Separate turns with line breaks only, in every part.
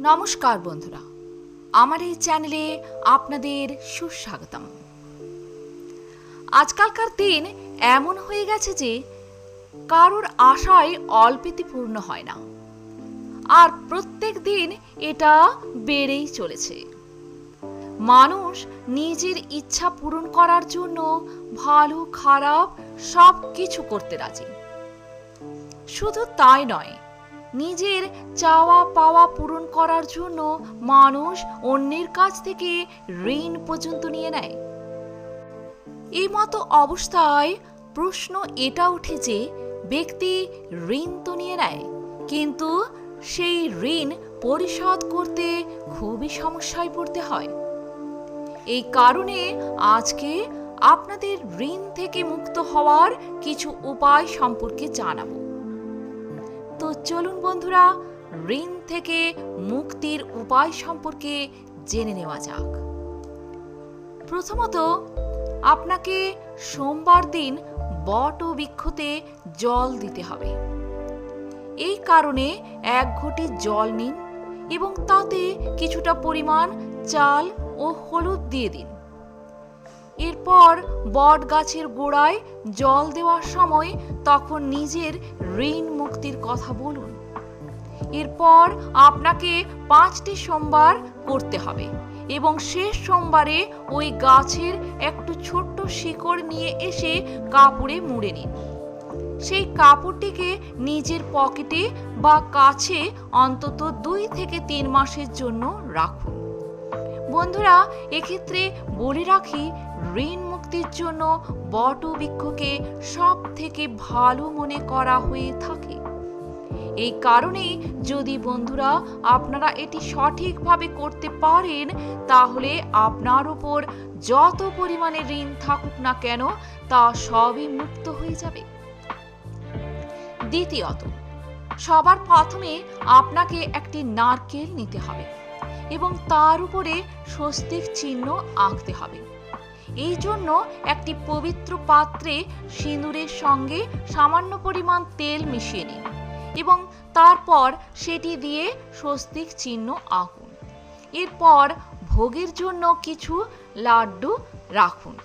নমস্কার বন্ধুরা, আমার এই চ্যানেলে আপনাদের সুস্বাগতম। আজকালকার দিন এমন হয়ে গেছে যে, কারোর আশায় অল্পেতে পূর্ণ হয় না। আর প্রত্যেক দিন এটা বেড়েই চলেছে। মানুষ নিজের ইচ্ছা পূরণ করার জন্য ভালো, খারাপ সব কিছু করতে রাজি। শুধু তাই নয় নিজের চাওয়া পাওয়া পূরণ করার জন্য মানুষ অন্যের কাছ থেকে ঋণ পর্যন্ত নিয়ে নেয়। এই মতো অবস্থায় প্রশ্ন এটা ওঠে যে, ব্যক্তি ঋণ তো নিয়ে নেয়, কিন্তু সেই ঋণ পরিশোধ করতে খুবই সমস্যায় পড়তে হয়। এই কারণে আজকে আপনাদের ঋণ থেকে মুক্ত হওয়ার কিছু উপায় সম্পর্কে জানাব। তো চলুন বন্ধুরা, ঋণ থেকে মুক্তির উপায় সম্পর্কে জেনে নেওয়া যাক। প্রথমত, আপনাকে সোমবার দিন বট ও বৃক্ষতে জল দিতে হবে। এই কারণে এক ঘটি জল নিন এবং তাতে কিছুটা পরিমাণ চাল ও হলুদ দিয়ে দিন। এরপর বট গাছের গোড়ায় জল দেওয়ার সময় তখন নিজের ঋণ মুক্তির কথা বলুন। এরপর আপনাকে পাঁচটি সোমবার করতে হবে এবং শেষ সোমবারে ওই গাছের একটু ছোট্ট শিকড় নিয়ে এসে কাপড়ে মুড়ে নিন। সেই কাপড়টিকে নিজের পকেটে বা কাছে অন্তত দুই থেকে তিন মাসের জন্য রাখুন। বন্ধুরা, এক্ষেত্রে বলে রাখি, ঋণ মুক্তির জন্য বট বৃক্ষকে সব থেকে ভালো মনে করা হয়ে থাকে। এই কারণেই যদি বন্ধুরা আপনারা এটি সঠিকভাবে করতে পারেন, তাহলে আপনার ওপর যত পরিমাণে ঋণ থাকুক না কেন, তা সবই মুক্ত হয়ে যাবে। দ্বিতীয়ত, সবার প্রথমে আপনাকে একটি নারকেল নিতে হবে। এবং তার উপরে স্বস্তিক চিহ্ন আঁকতে হবে। এই জন্য একটি পবিত্র পাত্রে সিঁদুরের সঙ্গে সামান্য পরিমাণ তেল মিশিয়ে নিন এবং তারপর সেটি দিয়ে স্বস্তিক চিহ্ন আঁকুন। এরপর ভোগের জন্য কিছু লাড্ডু রাখুন।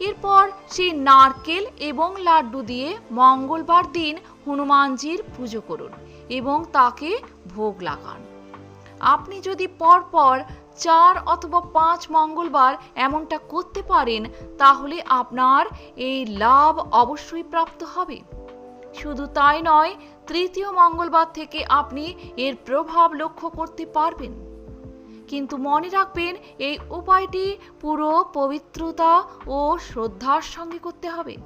এরপর সেই নারকেল এবং লাড্ডু দিয়ে মঙ্গলবার দিন হনুমানজির পুজো করুন এবং তাকে ভোগ লাগান। আপনি যদি পরপর চার অথবা পাঁচ মঙ্গলবার এমনটা করতে পারেন, তাহলে আপনার এই লাভ অবশ্যই প্রাপ্ত হবে। শুধু তাই নয়, তৃতীয় মঙ্গলবার থেকে আপনি এর প্রভাব লক্ষ্য করতে পারবেন। কিন্তু মনে রাখবেন, এই উপায়টি পুরো পবিত্রতা ও শ্রদ্ধার সঙ্গে করতে হবে।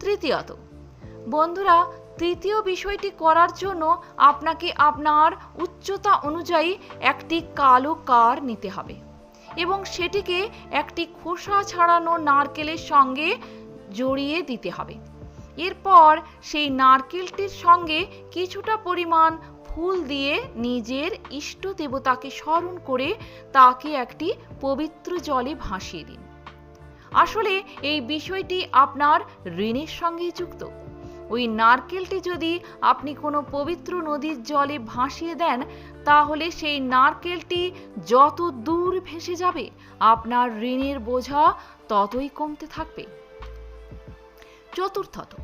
তৃতীয়ত, বন্ধুরা তৃতীয় বিষয়টি করার জন্য আপনাকে আপনার উচ্চতা অনুযায়ী একটি কালো কার নিতে হবে এবং সেটিকে একটি খোসা ছাড়ানো নারকেলের সঙ্গে জড়িয়ে দিতে হবে। এরপর সেই নারকেলটির সঙ্গে কিছুটা পরিমাণ ফুল দিয়ে নিজের ইষ্ট দেবতাকে স্মরণ করে তাকে একটি পবিত্র জলে ভাসিয়ে দিন। আসলে এই বিষয়টি আপনার ঋণের সঙ্গে যুক্ত। ওই নারকেলটি যদি আপনি কোনো পবিত্র নদীর জলে ভাসিয়ে দেন, তাহলে সেই নারকেলটি যত দূর ভেসে যাবে, আপনার ঋণের বোঝা ততই কমতে থাকবে। চতুর্থত,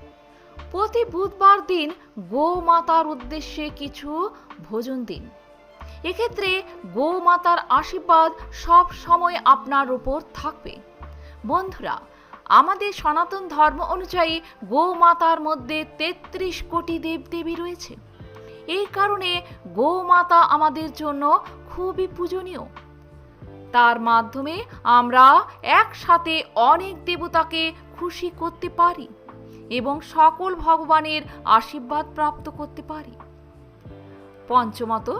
প্রতি বুধবার দিন গোমাতার উদ্দেশ্যে কিছু ভোজন দিন। এক্ষেত্রে গোমাতার আশীর্বাদ সব সময় আপনার উপর থাকবে। বন্ধুরা আমাদের সনাতন ধর্ম অনুযায়ী গোমাতার মধ্যে তেত্রিশ কোটি দেবদেবী রয়েছে। এই কারণে গোমাতা আমাদের জন্য খুবই পূজনীয়। তার মাধ্যমে আমরা একসাথে অনেক দেবতাকে খুশি করতে পারি এবং সকল ভগবানের আশীর্বাদ প্রাপ্ত করতে পারি। পঞ্চমত,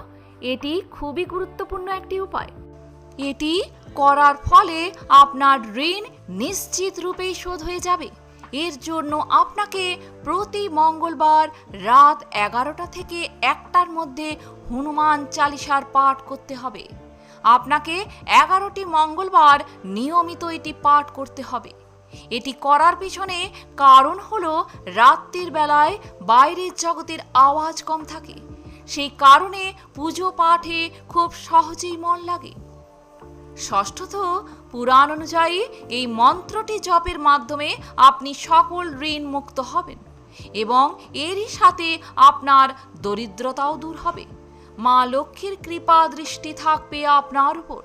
এটি খুবই গুরুত্বপূর্ণ একটি উপায়। এটি করার ফলে আপনার ঋণ নিশ্চিত রূপেই শোধ হয়ে যাবে। এর জন্য আপনাকে প্রতি মঙ্গলবার রাত এগারোটা থেকে একটার মধ্যে হনুমান চালিসার পাঠ করতে হবে। আপনাকে এগারোটি মঙ্গলবার নিয়মিত এটি পাঠ করতে হবে। এটি করার পিছনে কারণ হলো রাত্রির বেলায় বাইরের জগতের আওয়াজ কম থাকে। সেই কারণে পুজো পাঠে খুব সহজেই মন লাগে। ষষ্ঠত পুরাণ অনুযায়ী এই মন্ত্রটি জপের মাধ্যমে আপনি সকল ঋণ মুক্ত হবেন এবং এরই সাথে আপনার দরিদ্রতাও দূর হবে। মা লক্ষ্মীর কৃপা দৃষ্টি থাকবে আপনার উপর।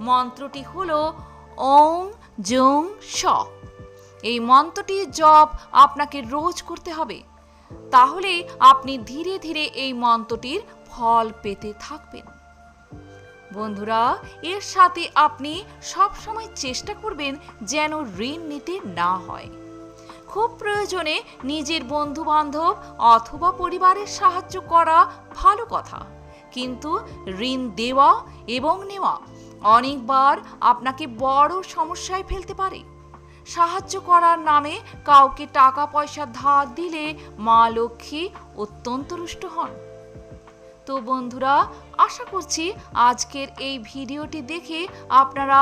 মন্ত্রটি হল ওং জং স এই মন্ত্রটির জপ আপনাকে রোজ করতে হবে। তাহলে আপনি ধীরে ধীরে এই মন্ত্রটির ফল পেতে থাকবেন। বন্ধুরা, এর সাথে আপনি সব সময় চেষ্টা করবেন যেন ঋণ নিতে না হয়। খুব প্রয়োজনে নিজের বন্ধু বান্ধব অথবা পরিবারের সাহায্য করা ভালো কথা। কিন্তু ঋণ দেওয়া এবং নেওয়া অনেকবার আপনাকে বড় সমস্যায় ফেলতে পারে। সাহায্য করার নামে কাউকে টাকা পয়সা ধার দিলে মা লক্ষ্মী অত্যন্ত রুষ্ট হন। তো বন্ধুরা, আশা করছি আজকের এই ভিডিওটি দেখে আপনারা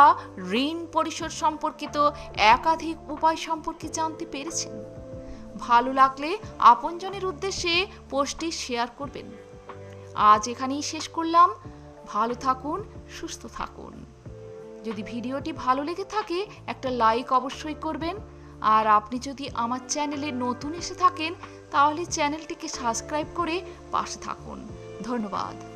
ঋণ পরিশোধ সম্পর্কিত একাধিক উপায় সম্পর্কে জানতে পেরেছেন। ভালো লাগলে আপনজনের উদ্দেশ্যে পোস্টটি শেয়ার করবেন। আজ এখানেই শেষ করলাম। ভালো থাকুন, সুস্থ থাকুন। যদি ভিডিওটি ভালো লেগে থাকে, একটা লাইক অবশ্যই করবেন। আর আপনি যদি আমার চ্যানেলে নতুন এসে থাকেন, তাহলে চ্যানেলটিকে সাবস্ক্রাইব করে পাশে থাকুন। ধন্যবাদ।